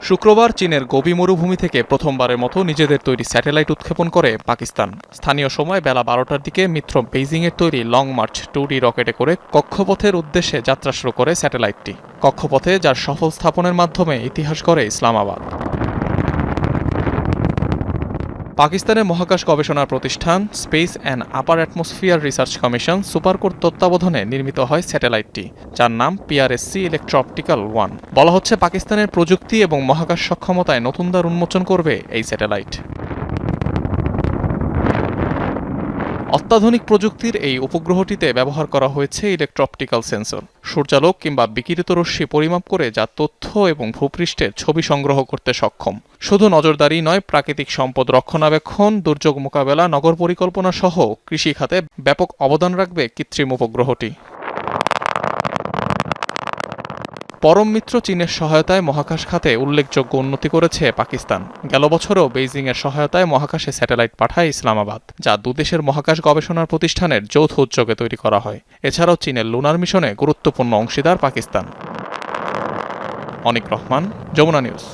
শুক্রবার চীনের গোবি মরুভূমি থেকে প্রথমবারের মতো নিজেদের তৈরি স্যাটেলাইট উৎক্ষেপণ করে পাকিস্তান। স্থানীয় সময় বেলা বারোটার দিকে মিত্র বেইজিংয়ের তৈরি লং মার্চ টু ডি রকেটে করে কক্ষপথের উদ্দেশ্যে যাত্রা শুরু করে স্যাটেলাইটটি। কক্ষপথে যার সফল স্থাপনের মাধ্যমে ইতিহাস গড়ে ইসলামাবাদ। পাকিস্তানের মহাকাশ গবেষণা প্রতিষ্ঠান, space and upper atmosphere research commission, সুপারকোর তত্ত্বাবধানে নির্মিত হয় স্যাটেলাইটটি, যার নাম পিআরএসসি ইলেকট্রপটিক্যাল ওয়ান বলা হচ্ছে, পাকিস্তানের প্রযুক্তি এবং মহাকাশ সক্ষমতায় নতুন দ্বার উন্মোচন করবে এই স্যাটেলাইট। অত্যাধুনিক প্রযুক্তির এই উপগ্রহটিতে ব্যবহার করা হয়েছে ইলেকট্রপটিক্যাল সেন্সর সূর্যালোক কিংবা বিকিরিত রশ্মি পরিমাপ করে যা তথ্য এবং ভূপৃষ্ঠের ছবি সংগ্রহ করতে সক্ষম। শুধু নজরদারি নয়, প্রাকৃতিক সম্পদ রক্ষণাবেক্ষণ, দুর্যোগ মোকাবেলা, নগর পরিকল্পনা সহ কৃষি খাতে ব্যাপক অবদান রাখবে কৃত্রিম উপগ্রহটি। পরম মিত্র চীনের সহায়তায় মহাকাশ খাতে উল্লেখযোগ্য উন্নতি করেছে পাকিস্তান। গেল বছরও বেইজিংয়ের সহায়তায় মহাকাশে স্যাটেলাইট পাঠায় ইসলামাবাদ, যা দুদেশের মহাকাশ গবেষণার প্রতিষ্ঠানের যৌথ উদ্যোগে তৈরি করা হয়। এছাড়াও চীনের লুনার মিশনে গুরুত্বপূর্ণ অংশীদার পাকিস্তান। অনিক রহমান, যমুনা নিউজ।